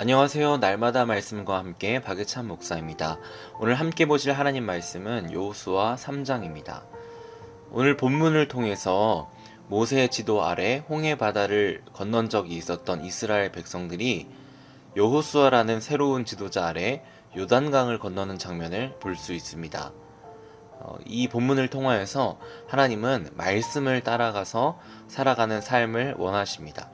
안녕하세요. 날마다 말씀과 함께 박예찬 목사입니다. 오늘 함께 보실 하나님 말씀은 여호수아 3장입니다. 오늘 본문을 통해서 모세의 지도 아래 홍해 바다를 건넌 적이 있었던 이스라엘 백성들이 여호수아라는 새로운 지도자 아래 요단강을 건너는 장면을 볼 수 있습니다. 어, 이 본문을 통하여서 하나님은 말씀을 따라가서 살아가는 삶을 원하십니다.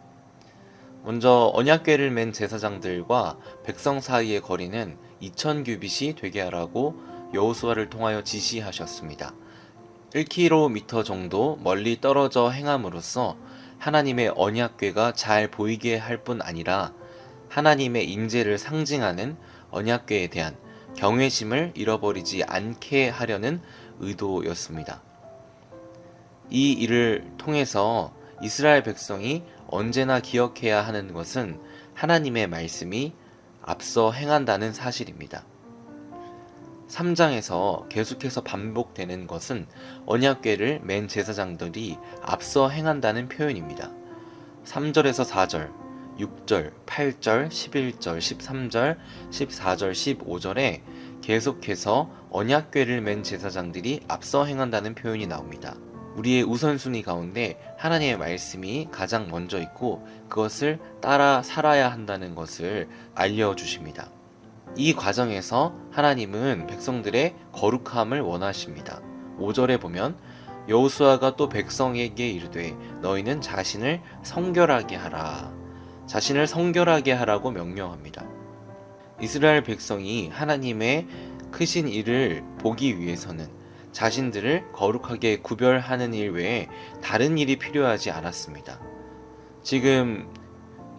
먼저 언약궤를 맨 제사장들과 백성 사이의 거리는 2,000 규빗이 되게 하라고 여호수아를 통하여 지시하셨습니다. 1km 정도 멀리 떨어져 행함으로써 하나님의 언약궤가 잘 보이게 할 뿐 아니라 하나님의 임재를 상징하는 언약궤에 대한 경외심을 잃어버리지 않게 하려는 의도였습니다. 이 일을 통해서 이스라엘 백성이 언제나 기억해야 하는 것은 하나님의 말씀이 앞서 행한다는 사실입니다. 3장에서 계속해서 반복되는 것은 언약궤를 맨 제사장들이 앞서 행한다는 표현입니다. 3절에서 4절, 6절, 8절, 11절, 13절, 14절, 15절에 계속해서 언약궤를 맨 제사장들이 앞서 행한다는 표현이 나옵니다. 우리의 우선순위 가운데 하나님의 말씀이 가장 먼저 있고 그것을 따라 살아야 한다는 것을 알려주십니다. 이 과정에서 하나님은 백성들의 거룩함을 원하십니다. 5절에 보면 여호수아가 또 백성에게 이르되 너희는 자신을 성결하게 하라. 자신을 성결하게 하라고 명령합니다. 이스라엘 백성이 하나님의 크신 일을 보기 위해서는 자신들을 거룩하게 구별하는 일 외에 다른 일이 필요하지 않았습니다. 지금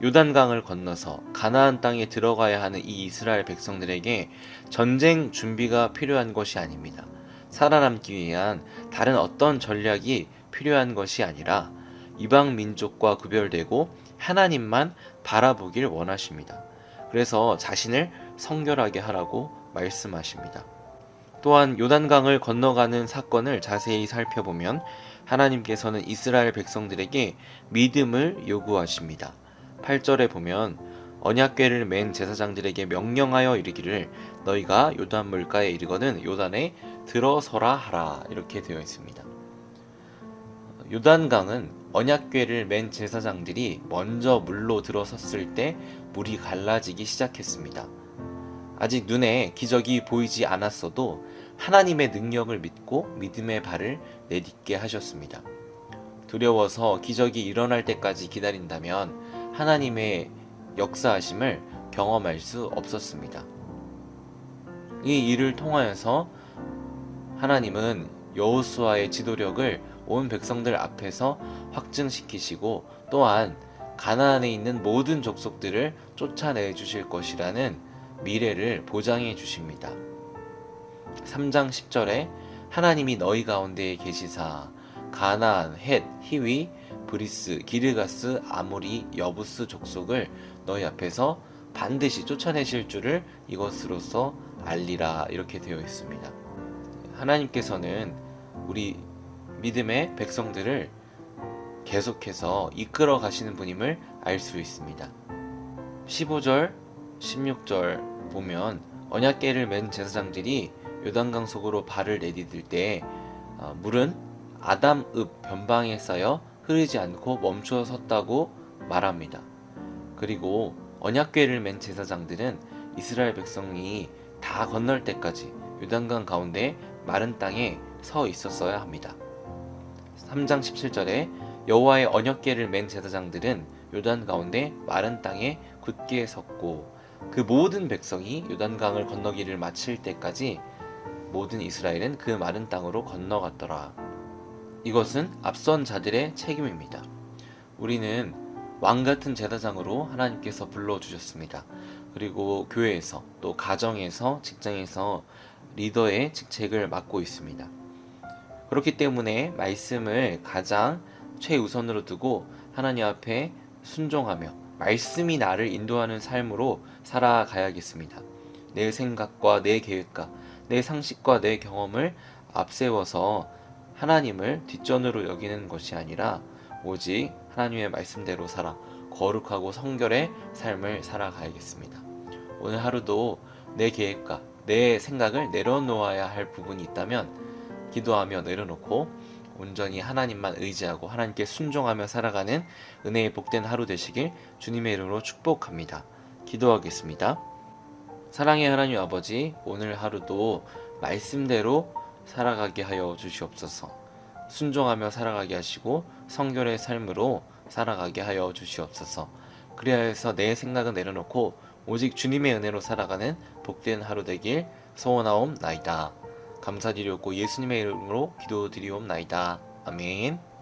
요단강을 건너서 가나안 땅에 들어가야 하는 이 이스라엘 백성들에게 전쟁 준비가 필요한 것이 아닙니다. 살아남기 위한 다른 어떤 전략이 필요한 것이 아니라 이방 민족과 구별되고 하나님만 바라보길 원하십니다. 그래서 자신을 성결하게 하라고 말씀하십니다. 또한 요단강을 건너가는 사건을 자세히 살펴보면 하나님께서는 이스라엘 백성들에게 믿음을 요구하십니다. 8절에 보면 언약궤를 맨 제사장들에게 명령하여 이르기를 너희가 요단 물가에 이르거든 요단에 들어서라 하라 이렇게 되어 있습니다. 요단강은 언약궤를 맨 제사장들이 먼저 물로 들어섰을 때 물이 갈라지기 시작했습니다. 아직 눈에 기적이 보이지 않았어도 하나님의 능력을 믿고 믿음의 발을 내딛게 하셨습니다. 두려워서 기적이 일어날 때까지 기다린다면 하나님의 역사하심을 경험할 수 없었습니다. 이 일을 통하여서 하나님은 여호수아의 지도력을 온 백성들 앞에서 확증시키시고 또한 가나안에 있는 모든 족속들을 쫓아내 주실 것이라는 미래를 보장해 주십니다. 3장 10절에 하나님이 너희 가운데에 계시사 가나안, 헷, 히위, 브리스, 기르가스, 아모리, 여부스 족속을 너희 앞에서 반드시 쫓아내실 줄을 이것으로서 알리라 이렇게 되어 있습니다. 하나님께서는 우리 믿음의 백성들을 계속해서 이끌어 가시는 분임을 알 수 있습니다. 15절, 16절 보면 언약궤를 맨 제사장들이 요단강 속으로 발을 내디딜 때 어, 물은 아담읍 변방에 쌓여 흐르지 않고 멈추어 섰다고 말합니다. 그리고 언약궤를 맨 제사장들은 이스라엘 백성이 다 건널 때까지 요단강 가운데 마른 땅에 서 있었어야 합니다. 3장 17절에 여호와의 언약궤를 맨 제사장들은 요단 가운데 마른 땅에 굳게 섰고 그 모든 백성이 요단강을 건너기를 마칠 때까지 모든 이스라엘은 그 마른 땅으로 건너갔더라. 이것은 앞선 자들의 책임입니다. 우리는 왕 같은 제사장으로 하나님께서 불러 주셨습니다. 그리고 교회에서 또 가정에서 직장에서 리더의 직책을 맡고 있습니다. 그렇기 때문에 말씀을 가장 최우선으로 두고 하나님 앞에 순종하며 말씀이 나를 인도하는 삶으로 살아가야겠습니다. 내 생각과 내 계획과 내 상식과 내 경험을 앞세워서 하나님을 뒷전으로 여기는 것이 아니라 오직 하나님의 말씀대로 살아 거룩하고 성결의 삶을 살아가야겠습니다. 오늘 하루도 내 계획과 내 생각을 내려놓아야 할 부분이 있다면 기도하며 내려놓고 온전히 하나님만 의지하고 하나님께 순종하며 살아가는 은혜의 복된 하루 되시길 주님의 이름으로 축복합니다. 기도하겠습니다. 사랑의 하나님 아버지, 오늘 하루도 말씀대로 살아가게 하여 주시옵소서. 순종하며 살아가게 하시고 성결의 삶으로 살아가게 하여 주시옵소서. 그리하 해서 내 생각은 내려놓고 오직 주님의 은혜로 살아가는 복된 하루 되길 소원하옵나이다. 감사드리옵고 예수님의 이름으로 기도드리옵나이다. 아멘.